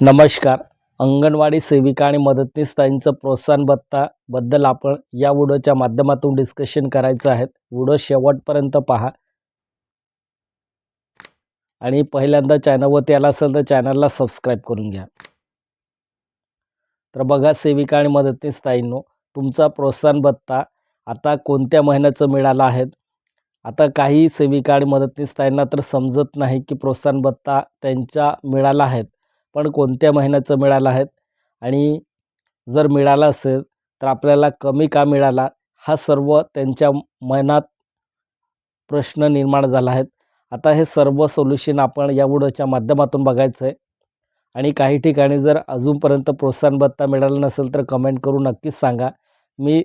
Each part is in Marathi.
नमस्कार. अंगणवाडी सेविका आणि मदतनीस ताईंचं प्रोत्साहन भत्ताबद्दल आपण या व्हिडिओच्या माध्यमातून डिस्कशन करायचं आहे. व्हिडिओ शेवटपर्यंत पहा. आणि पहिल्यांदा चॅनलवरती आला असेल तर चॅनलला सबस्क्राईब करून घ्या. तर बघा सेविका आणि मदतनीस ताईंनो तुमचा प्रोत्साहन भत्ता आता कोणत्या महिन्याचं मिळालं आहे? आता काही सेविका आणि मदतनीस ताईंना तर समजत नाही की प्रोत्साहन भत्ता त्यांच्या मिळाला आहेत पण कोणत्या महिन्याचं मिळालं आहेत? आणि जर मिळाला असेल तर आपल्याला कमी का मिळाला? हा सर्व त्यांच्या मनात प्रश्न निर्माण झाला आहेत. आता हे सर्व सोल्युशन आपण या व्हिडिओच्या माध्यमातून बघायचं आहे आणि काही ठिकाणी जर अजूनपर्यंत प्रोत्साहन भत्ता मिळाला नसेल तर कमेंट करून नक्कीच सांगा. मी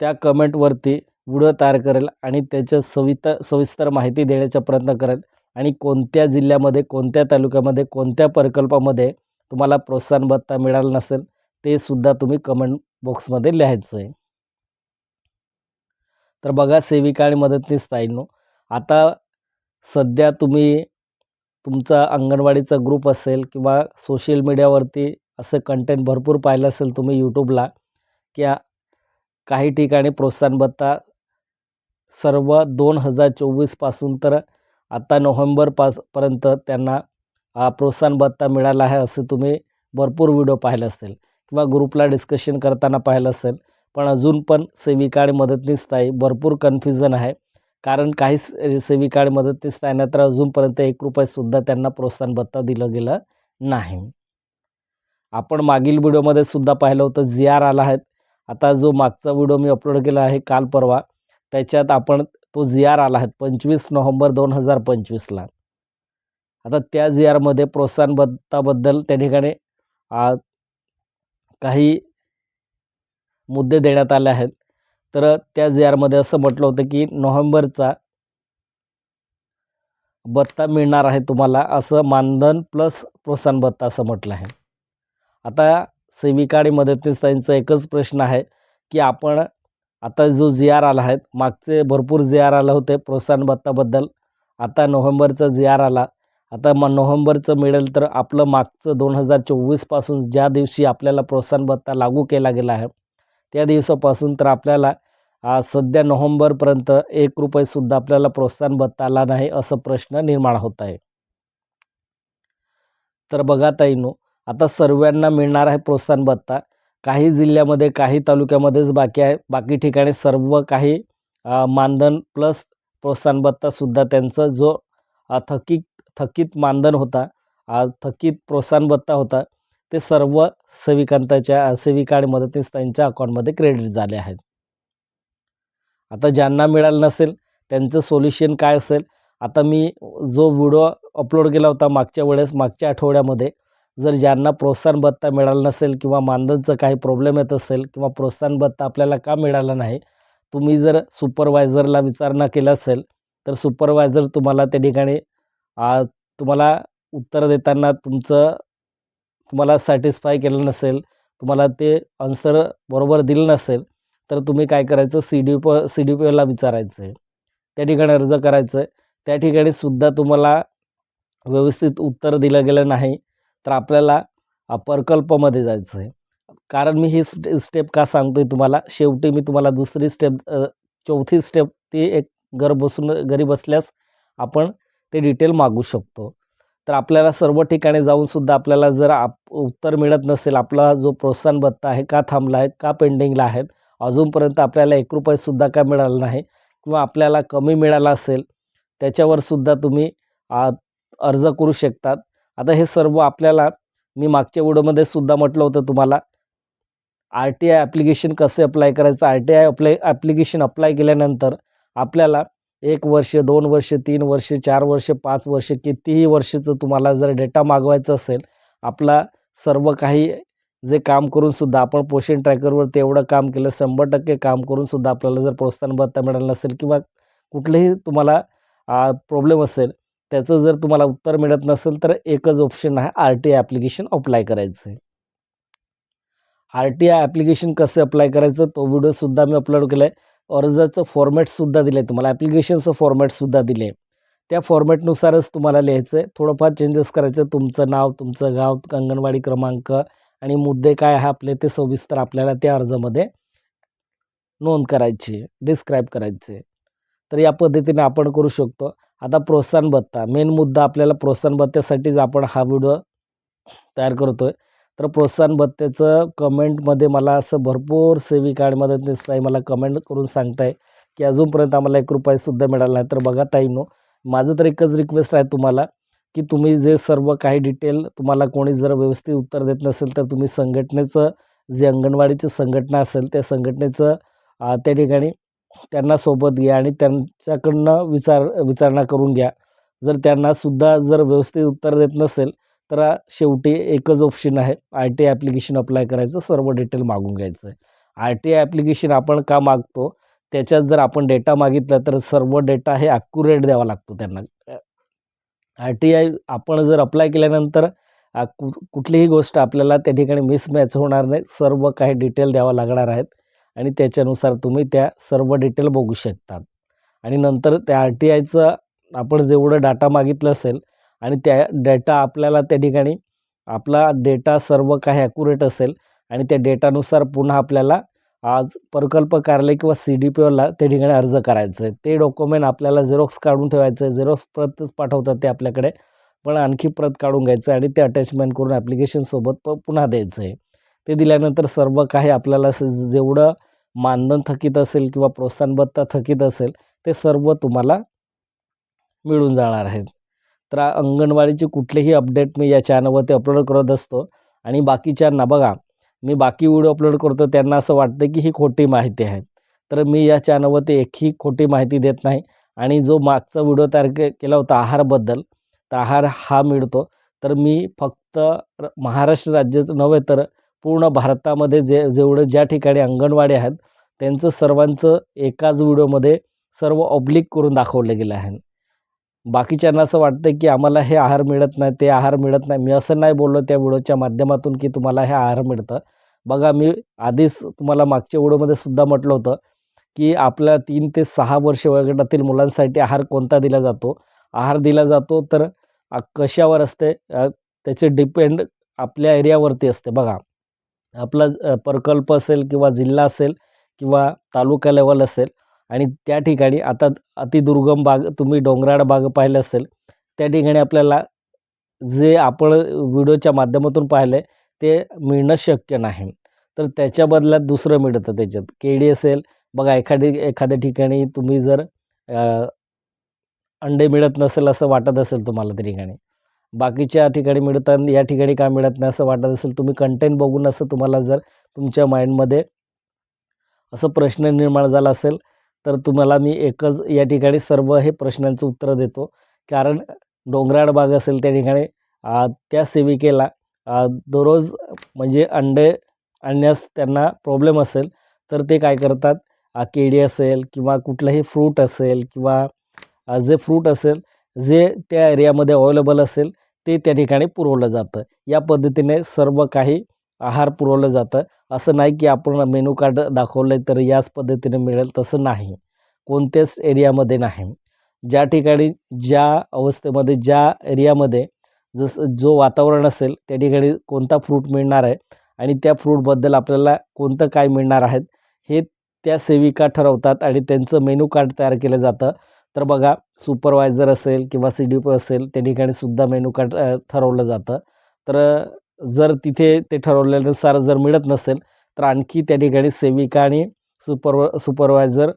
त्या कमेंटवरती व्हिडिओ तयार करेल आणि त्याच्या सवित सविस्तर माहिती देण्याचा प्रयत्न करेल. आणि कोणत्या जिल्ह्यामध्ये कोणत्या तालुक्यामध्ये कोणत्या प्रकल्पामध्ये तुम्हाला प्रोत्साहन भत्ता मिळाला नसेल ते सुद्धा तुम्ही कमेंट बॉक्समध्ये लिहायचं आहे तर बघा सेविका आणि मदतनीस ताईंनो आता सध्या तुम्ही तुमचा अंगणवाडीचा ग्रुप असेल किंवा सोशल मीडियावरती असं कंटेंट भरपूर पाहिलं असेल तुम्ही यूट्यूबला की काही ठिकाणी प्रोत्साहन भत्ता सर्व दोन हजार चोवीसपासून तर आता नोव्हेंबर पास पर्यंत त्यांना प्रोत्साहन भत्ता मिळाला आहे असं तुम्ही भरपूर व्हिडिओ पाहिले असेल किंवा ग्रुपला डिस्कशन करताना पाहिलं असेल. पण अजून पण सेविका आणि मदतनीस ताई भरपूर कन्फ्युजन आहे. कारण काही सेविका आणि मदतनीस ताईंना तर अजूनपर्यंत एक रुपयेसुद्धा त्यांना प्रोत्साहन भत्ता दिलं गेलं नाही. आपण मागील व्हिडिओमध्ये सुद्धा पाहिलं होतं जी आर आला आहे. आता जो मागचा व्हिडिओ मी अपलोड केला आहे काल परवा त्याच्यात आपण तो जी आर आला आहे पंचवीस नोव्हेंबर दोन हजार पंचवीसला. आता त्या जी आरमध्ये प्रोत्साहन भत्ताबद्दल त्या ठिकाणी काही मुद्दे देण्यात आले आहेत. तर त्या जी आरमध्ये असं म्हटलं होतं की नोव्हेंबरचा भत्ता मिळणार आहे तुम्हाला असं मानधन प्लस प्रोत्साहन भत्ता असं म्हटलं आहे. आता सेविका आणि मदतनीस एकच प्रश्न आहे की आपण आता जो जी आर आला आहे मागचे भरपूर जी आर आला होते प्रोत्साहन भत्ताबद्दल. आता नोव्हेंबरचा जी आर आला. आता मग नोव्हेंबरचं मिळेल तर आपलं मागचं दोन हजार चोवीसपासून ज्या दिवशी आपल्याला प्रोत्साहन भत्ता लागू केला गेला आहे त्या दिवसापासून तर आपल्याला सध्या नोव्हेंबरपर्यंत एक रुपयेसुद्धा आपल्याला प्रोत्साहन भत्ता आला नाही असं प्रश्न निर्माण होत आहे. तर बघा ताईनो आता सर्वांना मिळणार आहे प्रोत्साहन भत्ता. काही जिल्ह्यामध्ये काही तालुक्यामध्येच बाकी आहे. बाकी ठिकाणी सर्व काही मानधन प्लस प्रोत्साहन भत्तासुद्धा त्यांचा जो थकीत थकीत मानधन होता थकीत प्रोत्साहन भत्ता होता ते सर्व सेविकांताच्या सेविका आणि त्यांच्या अकाउंटमध्ये क्रेडिट झाले आहेत. आता ज्यांना मिळालं नसेल त्यांचं सोल्युशन काय असेल? आता मी जो व्हिडिओ अपलोड केला होता मागच्या वेळेस मागच्या आठवड्यामध्ये जर ज्यांना प्रोत्साहन भत्ता मिळाला नसेल किंवा मानधनचं काही प्रॉब्लेम येत असेल किंवा प्रोत्साहन भत्ता आपल्याला का मिळाला नाही तुम्ही जर सुपरवायझरला विचारणा केला असेल तर सुपरवायझर तुम्हाला त्या ठिकाणी तुम्हाला उत्तर देताना तुमचं तुम्हाला सॅटिस्फाय केलं नसेल तुम्हाला ते आन्सर बरोबर दिलं नसेल तर तुम्ही काय करायचं? सी डी प सी डी पी ओला विचारायचं आहे त्या ठिकाणी अर्ज करायचं आहे त्या ठिकाणी सुद्धा तुम्हाला व्यवस्थित उत्तर दिलं गेलं नाही. तर आपल्याला प्रकल्पमध्ये जायचं आहे. कारण मी ही स्टे स्टेप का सांगतो आहे तुम्हाला? शेवटी मी तुम्हाला दुसरी स्टेप चौथी स्टेप ती एक घर बसून घरी बसल्यास आपण ते डिटेल मागू शकतो. तर आपल्याला सर्व ठिकाणी जाऊनसुद्धा आपल्याला जर आप उत्तर मिळत नसेल आपला जो प्रोत्साहन भत्ता आहे का थांबला आहे का पेंडिंगला आहे अजूनपर्यंत आपल्याला एक रुपयेसुद्धा का मिळाला नाही किंवा आपल्याला कमी मिळाला असेल त्याच्यावरसुद्धा तुम्ही अर्ज करू शकतात. आता हे सर्व आपल्याला मी मागच्या व्हिडिओमध्ये सुद्धा म्हटलं होतं तुम्हाला. आर टी आय ॲप्लिकेशन कसे अप्लाय करायचं? R T I apply application apply केल्यानंतर आपल्याला एक वर्ष दोन वर्ष तीन वर्ष चार वर्ष पाच वर्ष कितीही वर्षाचं तुम्हाला जर डेटा मागवायचं असेल आपला सर्व काही जे काम करूनसुद्धा आपण पोषण ट्रॅकरवर तेवढं काम केलं शंभर टक्के काम करूनसुद्धा आपल्याला जर प्रोत्साहन भत्ता मिळालं नसेल किंवा कुठलेही तुम्हाला प्रॉब्लेम असेल त्याचं जर तुम्हाला उत्तर मिळत नसेल तर एकच ऑप्शन आहे R T I application apply करायचं. आहे आर टी आय ॲप्लिकेशन कसं अप्लाय करायचं तो व्हिडिओसुद्धा मी अपलोड केला आहे अर्जाचं फॉर्मॅटसुद्धा दिलं आहे तुम्हाला ॲप्लिकेशनचं फॉर्मॅटसुद्धा दिले आहे त्या फॉर्मॅटनुसारच तुम्हाला लिहायचं आहे थोडंफार चेंजेस करायचं तुमचं नाव तुमचं गाव अंगणवाडी क्रमांक आणि मुद्दे काय आहे आपले ते सविस्तर आपल्याला त्या अर्जामध्ये नोंद करायची डिस्क्राईब करायचे तर या पद्धतीने आपण करू शकतो. आता प्रोत्साहन भत्ता. मेन मुद्दा आपल्याला प्रोत्साहन भत्त्यासाठीच आपण हा व्हिडिओ तयार करतो आहे तर प्रोत्साहन भत्त्याचं कमेंटमध्ये मला असं भरपूर सेविका आणि मदतनीस ताई मला कमेंट करून सांगताय की अजूनपर्यंत आम्हाला एक रुपयासुद्धा मिळाला नाही. तर बघा ताई नो माझं तर एकच रिक्वेस्ट आहे तुम्हाला की तुम्ही जे सर्व काही डिटेल तुम्हाला कोणी जर व्यवस्थित उत्तर देत नसेल तर तुम्ही संघटनेचं जे अंगणवाडीची संघटना असेल त्या संघटनेचं त्या ठिकाणी त्यांना सोबत घ्या आणि त्यांच्याकडनं विचार विचारणा करून घ्या. जर त्यांनासुद्धा जर व्यवस्थित उत्तर देत नसेल तर शेवटी एकच ऑप्शन आहे I T I application apply करायचं सर्व डिटेल मागून घ्यायचं. आहे आय टी आय ॲप्लिकेशन आपण का मागतो? त्याच्यात जर आपण डेटा मागितला तर सर्व डेटा हे ॲक्युरेट द्यावा लागतो त्यांना. आर टी आय आपण जर अप्लाय केल्यानंतर कुठलीही गोष्ट आपल्याला त्या ठिकाणी मिसमॅच होणार नाही सर्व काही डिटेल द्यावं लागणार आहेत. आणि त्याच्यानुसार तुम्ही त्या सर्व डिटेल बघू शकतात. आणि नंतर त्या आर टी आयचं आपण जेवढं डाटा मागितलं असेल आणि त्या डेटा आपल्याला त्या ठिकाणी आपला डेटा सर्व काही ॲक्युरेट असेल आणि त्या डेटानुसार पुन्हा आपल्याला आज प्रकल्प कार्यालय किंवा सी डी पी ओला त्या ठिकाणी अर्ज करायचं आहे ते डॉक्युमेंट आपल्याला झेरॉक्स काढून ठेवायचं आहे झेरॉक्स प्रतच पाठवतात ते आपल्याकडे. पण आणखी प्रत काढून घ्यायचं आणि ते अटॅचमेंट करून ॲप्लिकेशनसोबत प पुन्हा द्यायचं आहे ते दिल्यानंतर सर्व काही आपल्याला जेवढं मानधन थकीत असेल किंवा प्रोत्साहन भत्ता थकीत असेल ते सर्व तुम्हाला मिळून जाणार आहेत. तर अंगणवाडीचे कुठलेही अपडेट मी या चॅनलवरती अपलोड करत असतो. आणि बाकीच्यांना बघा मी बाकी व्हिडिओ अपलोड करतो त्यांना असं वाटतं की ही खोटी माहिती आहे. तर मी या चॅनलवरती एकही खोटी माहिती देत नाही. आणि जो मागचा व्हिडिओ तयार के केला होता आहारबद्दल तर आहार हा मिळतो. तर मी फक्त र- महाराष्ट्र राज्याचं नव्हे तर पूर्ण भारतामध्ये जे जेवढं ज्या ठिकाणी अंगणवाडी आहेत त्यांचं सर्वांचं एकाच व्हिडिओमध्ये सर्व ऑब्लिक करून दाखवलं गेलं आहे बाकीच्यांना असं वाटतं की आम्हाला हे आहार मिळत नाही ते आहार मिळत नाही. मी असं नाही बोललो त्या व्हिडिओच्या माध्यमातून की तुम्हाला हे आहार मिळतं. बघा मी आधीच तुम्हाला मागच्या व्हिडिओमध्ये सुद्धा म्हटलं होतं की आपल्या तीन ते सहा वर्ष वयोगटातील मुलांसाठी आहार कोणता दिला जातो? आहार दिला जातो तर कशावर असते? त्याचे डिपेंड आपल्या एरियावरती असते. बघा आपला प्रकल्प असेल किंवा जिल्हा असेल किंवा तालुका लेवल असेल आणि त्या ठिकाणी आता अतिदुर्गम भाग तुम्ही डोंगराळ भाग पाहिलं असेल त्या ठिकाणी आपल्याला जे आपण व्हिडिओच्या माध्यमातून पाहिलं आहे ते मिळणं शक्य नाही. तर त्याच्या बदल्यात दुसरं मिळतं त्याच्यात. केळी असेल बघा एखादी एखाद्या ठिकाणी तुम्ही जर अंडे मिळत नसेल असं वाटत असेल तुम्हाला त्या ठिकाणी बाकीच्या ठिकाणी मिळतात या ठिकाणी का मिळत नाही असं वाटत असेल तुम्ही कंटेंट बघून असं तुम्हाला जर तुमच्या माइंडमध्ये असं प्रश्न निर्माण झाला असेल तर तुम्हाला मी एकच या ठिकाणी सर्व हे प्रश्नांचं उत्तर देतो. कारण डोंगराळ भाग असेल त्या ठिकाणी त्या सेविकेला दररोज म्हणजे अंडे आणण्यास त्यांना प्रॉब्लेम असेल तर ते काय करतात? केळी असेल किंवा कुठलंही फ्रूट असेल किंवा जे फ्रूट असेल जे त्या एरियामध्ये अवेलेबल असेल ते त्या ठिकाणी पुरवलं जातं. या पद्धतीने सर्व काही आहार पुरवलं जातं. असं नाही की आपण मेनू कार्ड दाखवलं आहे तर याच पद्धतीने मिळेल तसं नाही. कोणत्याच एरियामध्ये नाही. ज्या ठिकाणी ज्या अवस्थेमध्ये ज्या एरियामध्ये जसं जो वातावरण असेल त्या ठिकाणी कोणता फ्रूट मिळणार आहे आणि त्या फ्रूटबद्दल आपल्याला कोणतं काय मिळणार आहेत हे त्या सेविका ठरवतात आणि त्यांचं मेनू कार्ड तयार केलं जातं. तर बघा सुपरवायझर असेल किंवा सी डी पी असेल त्या ठिकाणी सुद्धा मेनू कार्ड ठरवलं जातं. तर जर तिथे ते ठरवल्यानुसार जर मिळत नसेल तर आणखी त्या ठिकाणी सेविका आणि सुपरव सुपरवायझर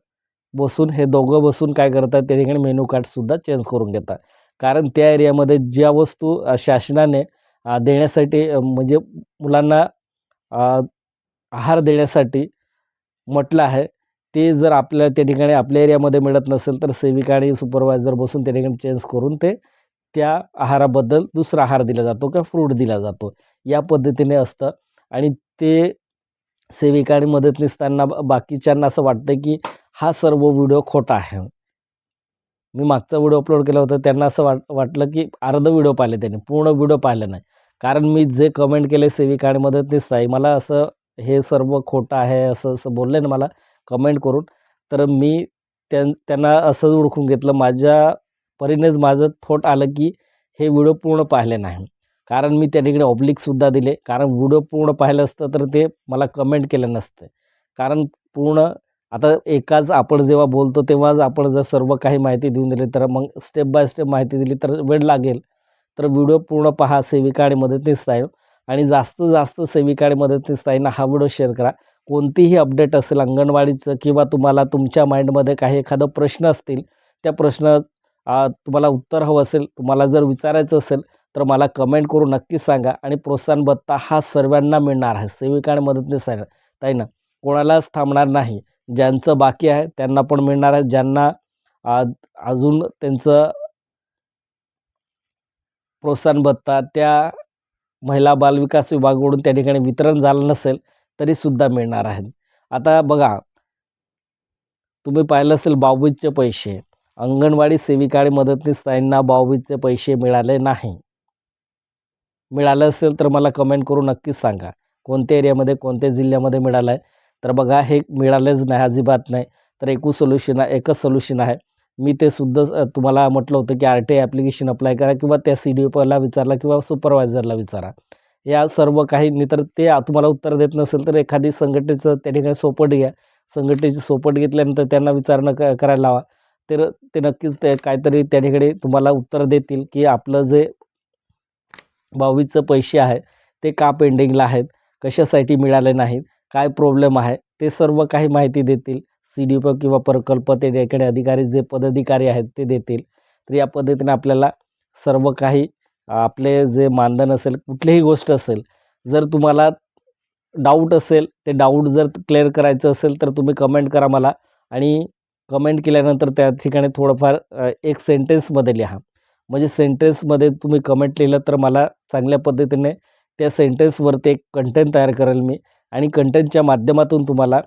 बसून हे दोघं बसून काय करतात त्या ठिकाणी मेनू कार्डसुद्धा चेंज करून घेतात. कारण त्या एरियामध्ये ज्या वस्तू शासनाने देण्यासाठी म्हणजे मुलांना आहार देण्यासाठी म्हटलं आहे ते जर आपल्या त्या ठिकाणी आपल्या एरियामध्ये मिळत नसेल तर सेविका आणि सुपरवायझर बसून त्या ठिकाणी चेंज करून ते त्या आहाराबद्दल दुसरा आहार दिला जातो किंवा फ्रूट दिला जातो. या पद्धतीने असतं. आणि ते सेविका आणि मदतनीस त्यांना बाकीच्यांना असं वाटतं की हा सर्व व्हिडिओ खोटा आहे. मी मागचा व्हिडिओ अपलोड केला होता त्यांना असं वाट वाटलं की अर्ध व्हिडिओ पाहिले त्यांनी पूर्ण व्हिडिओ पाहिलं नाही. कारण मी जे कमेंट केले सेविका आणि मदतनीस ताई मला असं हे सर्व खोटं आहे असं असं बोलले ना मला कमेंट करून. तर मी त्यां त्यांना असं ओळखून घेतलं. माझ्या परीनेच माझं थोट आलं की हे व्हिडिओ पूर्ण पाहिले नाही. कारण मी त्या ठिकाणी ऑब्लिकसुद्धा दिले. कारण व्हिडिओ पूर्ण पाहिलं असतं तर ते मला कमेंट केलं नसतं. कारण पूर्ण आता एकाच आपण जेव्हा बोलतो तेव्हाच आपण जर सर्व काही माहिती देऊन दिली तर मग स्टेप बाय स्टेप माहिती दिली तर वेळ लागेल. तर व्हिडिओ पूर्ण पहा. सेविका आणि मदतनीस ताई. आणि जास्त जास्त सेविका आणि मदतनीस ताईंना हा व्हिडिओ शेअर करा. कोणतीही अपडेट असेल अंगणवाडीचं किंवा तुम्हाला तुमच्या माइंडमध्ये काही एखादं प्रश्न असतील त्या प्रश्न तुम्हाला उत्तर हवं असेल तुम्हाला जर विचारायचं असेल तर मला कमेंट करून नक्की सांगा आणि प्रोत्साहन भत्ता हा सर्वांना मिळणार आहे सेविका आणि मदतनीस ताई ना कोणालाच थांबणार नाही. ज्यांचं बाकी आहे त्यांना पण मिळणार आहे. ज्यांना अजून त्यांचं प्रोत्साहन भत्ता त्या महिला बालविकास विभागाकडून त्या ठिकाणी वितरण झालं नसेल तरीसुद्धा मिळणार आहेत. आता बघा तुम्ही पाहिलं असेल बावीसचे पैसे. अंगणवाडी सेविका आणि मदतनीस ताईंना बावीसचे पैसे मिळाले नाही. मिळालं असेल तर मला कमेंट करून नक्कीच सांगा. कोणत्या एरियामध्ये कोणत्या जिल्ह्यामध्ये मिळालं आहे तर बघा हे मिळालेच नाही अजिबात नाही. तर एकूच सोल्युशन आहे एकच सोल्युशन आहे. मी ते सुद्धा तुम्हाला म्हटलं होतं की R T I application apply करा किंवा त्या सी डी ओला विचारला किंवा सुपरवायझरला विचारा. या सर्व काही नाही तर ते तुम्हाला उत्तर देत नसेल तर एखादी संघटनेचं त्या ठिकाणी सोपट घ्या. संघटनेची सोपट घेतल्यानंतर त्यांना विचारणं क करायला लावा. तर ते नक्कीच ते काहीतरी त्या ठिकाणी तुम्हाला उत्तर देतील की आपलं जे बावीसचं पैसे आहे ते का पेंडिंगला आहेत कशासाठी मिळाले नाहीत काय प्रॉब्लेम आहे ते सर्व काही माहिती देतील. सी डी पी किंवा प्रकल्प ते ठिकाणी अधिकारी जे पदाधिकारी आहेत ते देतील. तर या पद्धतीने आपल्याला सर्व काही आपले जे मानधन असेल कुठलीही गोष्ट असेल जर तुम्हाला डाऊट असेल ते डाऊट जर क्लिअर करायचं असेल तर तुम्ही कमेंट करा मला. आणि कमेंट केल्यानंतर त्या ठिकाणी थोडंफार एक सेंटेन्समध्ये लिहा. म्हणजे सेंटेन्समध्ये तुम्ही कमेंट लिहिलं तर मला चांगल्या पद्धतीने त्या सेंटेन्सवरती एक कंटेंट तयार करेल मी. आणि कंटेंटच्या माध्यमातून तुम्हाला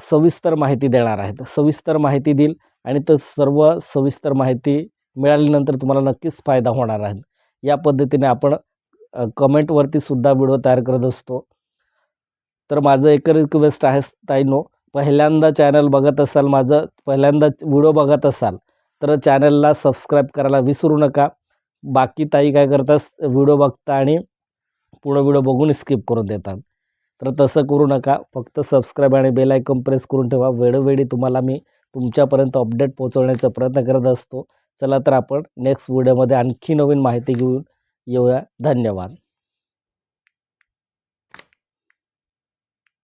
सविस्तर माहिती देणार आहे सविस्तर माहिती देईल आणि तर सर्व सविस्तर माहिती मिळाल्यानंतर तुम्हाला नक्कीच फायदा होणार आहे. या पद्धतीने आपण कमेंटवरती सुद्धा व्हिडिओ तयार करत असतो. तर माझं एक रिक्वेस्ट आहे ताईनो पहिल्यांदा चॅनल बघत असाल माझं पहिल्यांदा व्हिडिओ बघत असाल तर चॅनलला सबस्क्राईब करायला विसरू नका. बाकी ताई काय करतात व्हिडिओ बघता आणि पुढं व्हिडिओ बघून स्किप करून देतात. तर तसं करू नका फक्त सबस्क्राईब आणि बेल आयकॉन प्रेस करून ठेवा. वेळोवेळी तुम्हाला मी तुमच्यापर्यंत अपडेट पोहोचवण्याचा प्रयत्न करत असतो. चला तर आपण नेक्स्ट व्हिडिओमध्ये आणखी नवीन माहिती घेऊन येऊया. धन्यवाद.